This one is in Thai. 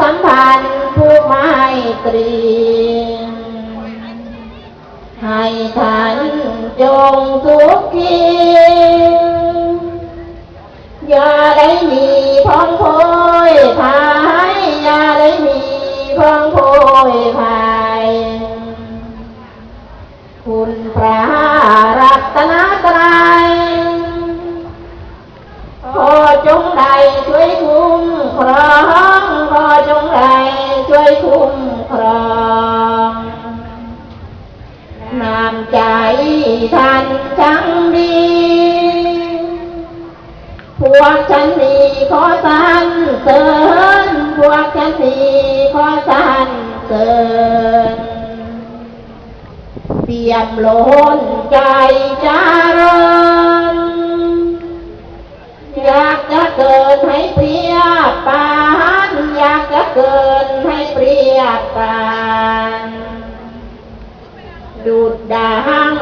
สัมพันธ์ผู้ไม่ตรี ให้ท่านจงสุขีอย่าได้มีพ้องโพยพายอย่าได้มีพ้องโพยพายคุณพระรัตนตรัยขอจงได้ช่วย คุ้มครองนำใจท่านจังดี พวกฉันนี้ขอสรรเสริญพวกฉันนี้ขอสรรเสริญเปี่ยมล้นใจจาริญอยากจะเกิดให้เปรียบปานอยากจะเกิดให้ ปังดุดดัง